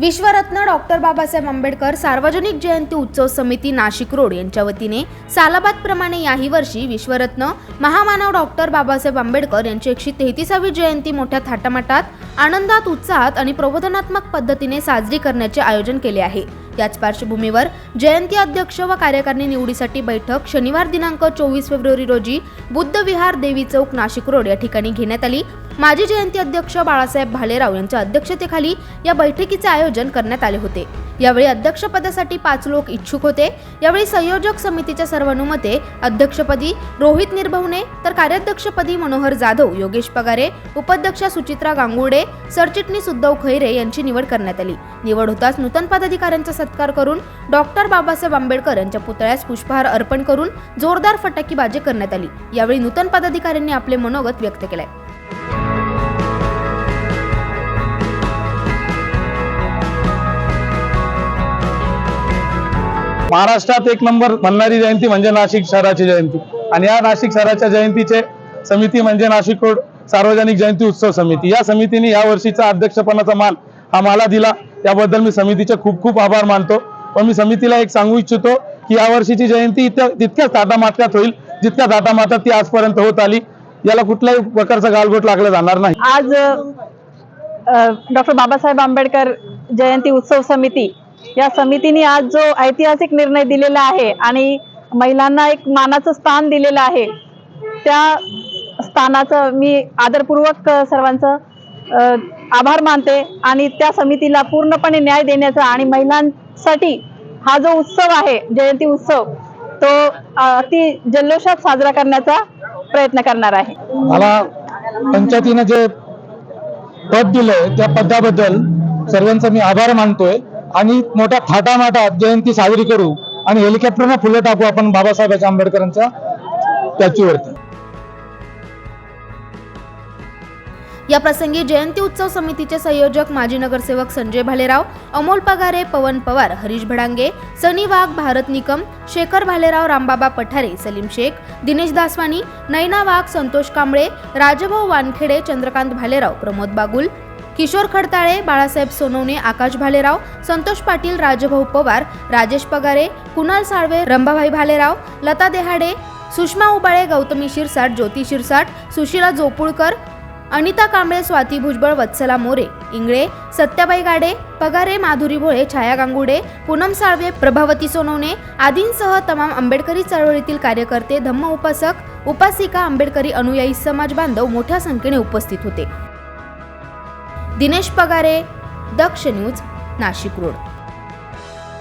विश्वरत्न doctor Babasaheb Ambedkar सार्वजनिक जयंती उत्सव समिती नाशिक रोड यांच्या वतीने सालाबादप्रमाणे याही वर्षी विश्वरत्न महामानव डॉक्टर बाबासाहेब आंबेडकर यांची एकशे तेहतीसावी जयंती मोठ्या थाटामाटात आनंदात उत्साहात आणि प्रबोधनात्मक पद्धतीने साजरी करण्याचे आयोजन केले आहे. त्याच पार्श्वभूमीवर जयंती अध्यक्ष व कार्यकारिणी निवडीसाठी बैठक शनिवार दिनांक चोवीस फेब्रुवारी रोजी बुद्ध विहार देवी चौक नाशिक रोड या ठिकाणी घेण्यात आली. माजी जयंती अध्यक्ष बाळासाहेब भालेराव यांच्या अध्यक्षतेखाली या बैठकीचे आयोजन करण्यात आले होते. यावेळी अध्यक्षपदासाठी पाच लोक इच्छुक होते. यावेळी संयोजक समितीच्या सर्वानुमते अध्यक्षपदी रोहित निर्भवणे तर कार्याध्यक्षपदी मनोहर जाधव योगेश पगारे उपाध्यक्षा सुचित्रा गांगुर्डे सरचिटणीस उद्धव खैरे यांची निवड करण्यात आली. निवड होताच नूतन पदाधिकाऱ्यांचा सत्कार करून डॉक्टर बाबासाहेब आंबेडकर यांच्या पुतळ्यास पुष्पहार अर्पण करून जोरदार फटाकीबाजी करण्यात आली. यावेळी नूतन पदाधिकाऱ्यांनी आपले मनोगत व्यक्त केले. महाराष्ट्रात एक नंबर म्हणणारी जयंती म्हणजे नाशिक शहराची जयंती. आणि या नाशिक शहराच्या जयंतीचे समिती म्हणजे नाशिक रोड सार्वजनिक जयंती उत्सव समिती. या समितीने या वर्षीचा अध्यक्षपणाचा मान हा मला दिला. त्याबद्दल मी समितीचे खूप खूप आभार मानतो. पण मी समितीला एक सांगू इच्छितो की या वर्षीची जयंती इतक्या तितक्याच मात्यात होईल. जितक्या थाटामाटात ती आजपर्यंत होत आली याला कुठल्याही प्रकारचा गालगोट लागला जाणार नाही. आज डॉक्टर बाबासाहेब आंबेडकर जयंती उत्सव समिती या समितीने आज जो ऐतिहासिक निर्णय दिलेला आहे आणि महिलांना एक मानाचं स्थान दिलेलं आहे त्या स्थानाचं मी आदरपूर्वक सर्वांचं आभार मानते आणि त्या समितीला पूर्णपणे न्याय देण्याचा आणि महिलांसाठी हा जो उत्सव आहे जयंती उत्सव तो अति जल्लोषात साजरा करण्याचा प्रयत्न करणार आहे. मला पंचायतीनं जे पद दिलंय त्या पदाबद्दल सर्वांचा मी आभार मानतोय. आणि मोठ्या थाटामाटात जयंती साजरी करू आणि हेलिकॉप्टरनं फुलं टाकू आपण बाबासाहेब आंबेडकरांच्या स्टॅच्यूवरती या प्रसंगी जयंती उत्सव समितीचे संयोजक माजी नगरसेवक संजय भालेराव अमोल पगारे पवन पवार हरीश भडांगे सनी वाघ भारत निकम शेखर भालेराव रामबाबा पठारे सलीम शेख दिनेश दासवानी नैना वाघ संतोष कांबळे राजभाऊ वानखेडे चंद्रकांत भालेराव प्रमोद बागुल किशोर खडताळे बाळासाहेब सोनवणे आकाश भालेराव संतोष पाटील राजभाऊ पवार राजेश पगारे कुणाल साळवे रंभाभाई भालेराव लता देहाडे सुषमा उबाळे गौतमी शिरसाट ज्योती शिरसाट सुशीला जोपुळकर अनिता कांबळे स्वाती भुजबळ वत्सला मोरे इंगळे सत्याबाई गाडे पगारे माधुरी भोळे छाया गांगुडे पूनम साळवे प्रभावती सोनवणे आदींसह तमाम आंबेडकरी चळवळीतील कार्यकर्ते धम्म उपासक उपासिका आंबेडकरी अनुयायी समाज बांधव मोठ्या संख्येने उपस्थित होते. Dinesh Pagare Daksh news Nashik road.